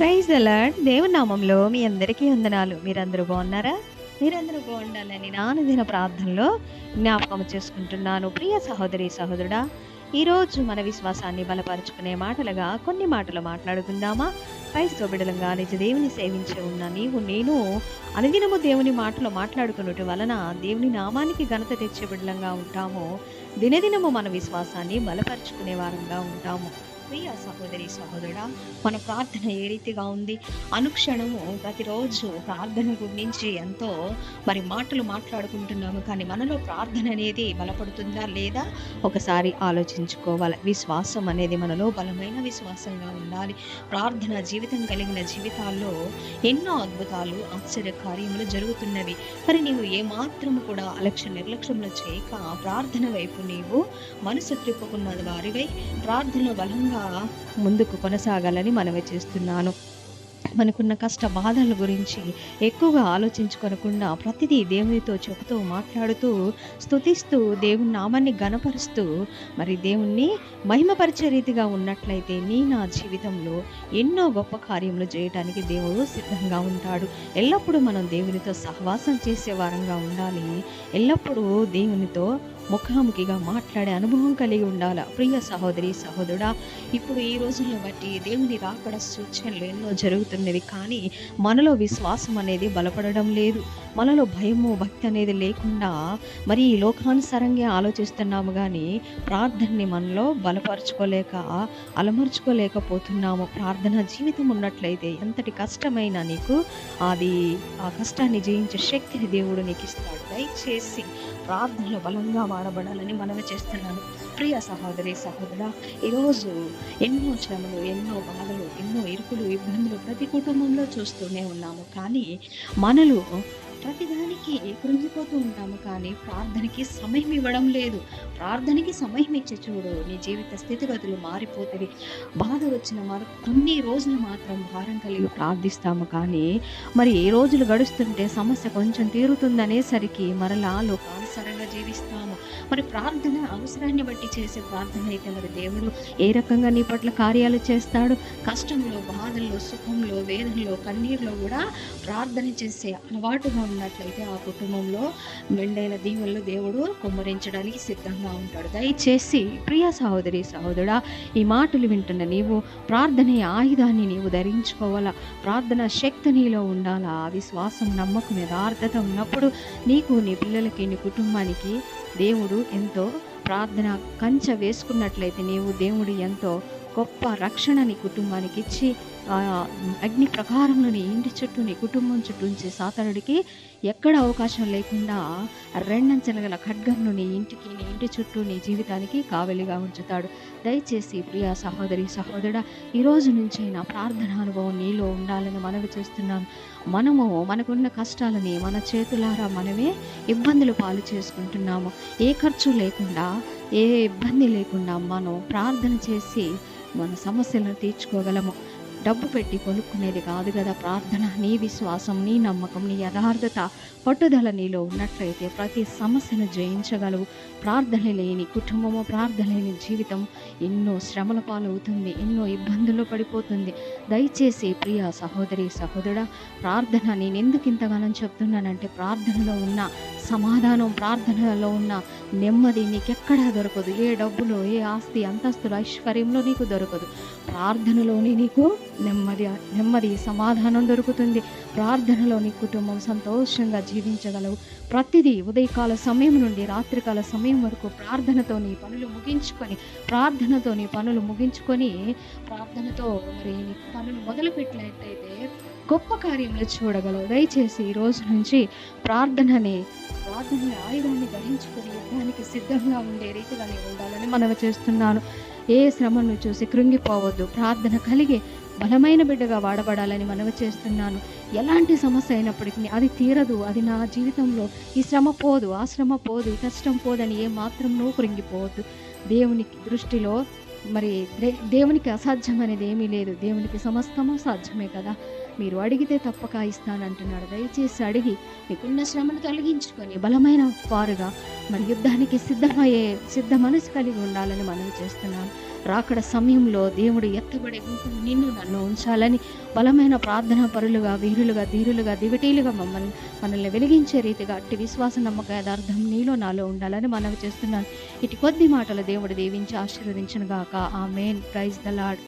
Praise అలాడ్ దేవుని నామంలో మీ అందరికీ వందనాలు. మీరందరూ బాగున్నారా? మీరందరూ బాగుండాలని నానుదిన ప్రార్థనలో జ్ఞాపకం చేసుకుంటున్నాను. ప్రియ సహోదరి సహోదరుడా ఈరోజు మన విశ్వాసాన్ని బలపరుచుకునే మాటలుగా కొన్ని మాటలు మాట్లాడుకుందామా? క్రైస్తవ బిడలంగా నిజ దేవుని సేవించే ఉన్న నీవు నేను అనుదినము దేవుని మాటలు మాట్లాడుకున్నట్టు వలన దేవుని నామానికి ఘనత తెచ్చే బిడలంగా ఉంటాము. దినదినము మన విశ్వాసాన్ని బలపరుచుకునే వారంగా ఉంటాము. ప్రియ సహోదరి సహోదరుడా మన ప్రార్థన ఏ రీతిగా ఉంది? అనుక్షణము ప్రతిరోజు ప్రార్థన గురించి ఎంతో మరి మాటలు మాట్లాడుకుంటున్నాము. కానీ మనలో ప్రార్థన అనేది బలపడుతుందా లేదా? ఒకసారి ఆలోచించుకోవాలి. విశ్వాసం అనేది మనలో బలమైన విశ్వాసంగా ఉండాలి. ప్రార్థన జీవితం కలిగిన జీవితాల్లో ఎన్నో అద్భుతాలు ఆశ్చర్య కార్యములు జరుగుతున్నవి. మరి నీవు ఏమాత్రం కూడా అలక్ష్య నిర్లక్ష్యంలో చేయక ప్రార్థన వైపు నీవు మనసు త్రిప్పుకున్న వారివై ప్రార్థన బలంగా ముందుకు కొనసాగాలని మనవి చేస్తున్నాను. మనకున్న కష్ట బాధల గురించి ఎక్కువగా ఆలోచించుకోనకుండా ప్రతిదీ దేవునితో చెబుతూ మాట్లాడుతూ స్తుతిస్తూ దేవుని నామాన్ని గనపరుస్తూ మరి దేవుణ్ణి మహిమపరిచే రీతిగా ఉన్నట్లయితే నీ నా జీవితంలో ఎన్నో గొప్ప కార్యములు చేయటానికి దేవుడు సిద్ధంగా ఉంటాడు. ఎల్లప్పుడూ మనం దేవునితో సహవాసం చేసే వారంగా ఉండాలి. ఎల్లప్పుడూ దేవునితో ముఖాముఖిగా మాట్లాడే అనుభవం కలిగి ఉండాలా? ప్రియ సహోదరి సహోదరుడా ఇప్పుడు ఈ రోజులను బట్టి దేవుని రాకడ సూచనలు ఎన్నో జరుగుతున్నవి కానీ మనలో విశ్వాసం అనేది బలపడడం లేదు. మనలో భయము భక్తి అనేది లేకుండా మరి ఈ లోకానుసారంగా ఆలోచిస్తున్నాము కానీ ప్రార్థనని మనలో బలపరుచుకోలేక అలమర్చుకోలేకపోతున్నాము. ప్రార్థన జీవితం ఉన్నట్లయితే ఎంతటి కష్టమైన నీకు అది ఆ కష్టాన్ని జయించే శక్తిని దేవుడు నీకు ఇస్తాడు దయచేసి ప్రార్థనలో బలంగా వాడబడాలని మనవి చేస్తున్నాను. ప్రియ సహోదరి సహోదర ఈరోజు ఎన్నో శ్రమలు ఎన్నో బాధలు ఎన్నో ఇరుకులు ఇబ్బందులు ప్రతి కుటుంబంలో చూస్తూనే ఉన్నాము. కానీ మనలో ప్రతిదానికి కృంగిపోతూ ఉంటాము కానీ ప్రార్థనకి సమయం ఇవ్వడం లేదు. ప్రార్థనకి సమయం ఇచ్చే చూడు నీ జీవిత స్థితిగతులు మారిపోతుంది బాధ వచ్చిన మరి కొన్ని రోజులు మాత్రం భారం కలిగి ప్రార్థిస్తాము కానీ మరి ఏ రోజులు గడుస్తుంటే సమస్య కొంచెం తీరుతుందనేసరికి మరలా లోకానుసారంగా జీవిస్తాము. మరి ప్రార్థన అవసరాన్ని బట్టి చేసే ప్రార్థన అయితే మరి దేవుడు ఏ రకంగా నీ పట్ల కార్యాలు చేస్తాడు? కష్టంలో బాధల్లో సుఖంలో వేదనలో కన్నీరులో కూడా ప్రార్థన చేసే అలవాటుగా ఉన్నట్లయితే ఆ కుటుంబంలో మెండైన దీవుల్లో దేవుడు కుమ్మరించడానికి సిద్ధంగా ఉంటాడు. దయచేసి ప్రియ సహోదరి సహోదరుడా ఈ మాటలు వింటున్న నీవు ప్రార్థన ఆయుధాన్ని నీవు ధరించుకోవాలా? ప్రార్థన శక్తి నీలో ఉండాలా? విశ్వాసం నమ్మకం యథార్థత ఉన్నప్పుడు నీకు నీ పిల్లలకి నీ కుటుంబానికి దేవుడు ఎంతో ప్రార్థన కంచె వేసుకున్నట్లయితే నీవు దేవుడు ఎంతో గొప్ప రక్షణ నీ కుటుంబానికి ఇచ్చి అగ్ని ప్రకారంలోని ఇంటి చుట్టూ నీ కుటుంబం చుట్టూ ఉంచే సాతనుడికి ఎక్కడ అవకాశం లేకుండా రెండంచెల గల ఖడ్గంను నీ ఇంటికి నీ ఇంటి చుట్టూ నీ జీవితానికి కావలిగా ఉంచుతాడు. దయచేసి ప్రియ సహోదరి సహోదరుడ ఈరోజు నుంచైనా ప్రార్థన అనుభవం నీలో ఉండాలని మనవి చేస్తున్నాం. మనము మనకున్న కష్టాలని మన చేతులారా మనమే ఇబ్బందులు పాలు చేసుకుంటున్నాము. ఏ ఖర్చు లేకుండా ఏ ఇబ్బంది లేకుండా మనం ప్రార్థన చేసి మన సమస్యలను తీర్చుకోగలము. డబ్బు పెట్టి కొనుక్కునేది కాదు కదా. ప్రార్థన నీ విశ్వాసం నీ నమ్మకం నీ యథార్థత పట్టుదల నీలో ఉన్నట్లయితే ప్రతి సమస్యను జయించగలవు. ప్రార్థన లేని కుటుంబము ప్రార్థన లేని జీవితం ఎన్నో శ్రమల పాలవుతుంది ఎన్నో ఇబ్బందుల్లో పడిపోతుంది. దయచేసి ప్రియ సహోదరి సహోదరుడా ప్రార్థన నేను ఎందుకు ఇంతగానో చెప్తున్నానంటే ప్రార్థనలో ఉన్న సమాధానం ప్రార్థనలో ఉన్న నెమ్మది నీకెక్కడా దొరకదు. ఏ డబ్బులో ఏ ఆస్తి అంతస్తులు ఐశ్వర్యంలో నీకు దొరకదు. ప్రార్థనలోని నీకు నెమ్మది నెమ్మది సమాధానం దొరుకుతుంది. ప్రార్థనలో నీ కుటుంబం సంతోషంగా జీవించగలవు. ప్రతిదీ ఉదయకాల సమయం నుండి రాత్రికాల సమయం వరకు ప్రార్థనతో నీ పనులు ముగించుకొని ప్రార్థనతో నీ పనులు ముగించుకొని ప్రార్థనతో మరి నీ పనులు మొదలుపెట్టినట్టయితే గొప్ప కార్యములు చూడగలవు. దయచేసి ఈ రోజు నుంచి ప్రార్థనని ప్రార్థన ఆయుధాన్ని ధరించుకుని యుద్ధానికి సిద్ధంగా ఉండే రీతిగానే ఉండాలని మనవి చేస్తున్నాను. ఏ శ్రమను చూసి కృంగిపోవద్దు. ప్రార్థన కలిగి బలమైన బిడ్డగా వాడబడాలని మనవి చేస్తున్నాను. ఎలాంటి సమస్య అయినప్పటికీ అది తీరదు. అది నా జీవితంలో ఈ శ్రమ పోదు ఆ శ్రమ పోదు ఈ కష్టం పోదని ఏ మాత్రం నువ్వు కృంగిపోవద్దు దేవునికి దృష్టిలో మరి దే- దేవునికి అసాధ్యం అనేది ఏమీ లేదు. దేవునికి సమస్తము సాధ్యమే కదా. మీరు అడిగితే తప్పక ఇస్తానంటున్నాడు. దయచేసి అడిగి మీకున్న శ్రమను తొలగించుకొని బలమైన వారుగా మరి యుద్ధానికి సిద్ధమయ్యే సిద్ధ మనసు కలిగి ఉండాలని మనవి చేస్తున్నాను. రాకడ సమయంలో దేవుడు ఎత్తబడే గుంపులు నిన్ను నన్ను ఉంచాలని బలమైన ప్రార్థనా పరులుగా వీరులుగా ధీరులుగా దివిటీలుగా మమ్మల్ని మనల్ని వెలిగించే రీతిగా అట్టి విశ్వాస నమ్మక యథార్థం నీలో నాలో ఉండాలని మనవి చేస్తున్నాను. ఇటు కొద్ది మాటలు దేవుడు దీవించి ఆశీర్వదించను గాక ఆ మెయిన్ ప్రైజ్ ద లాడ్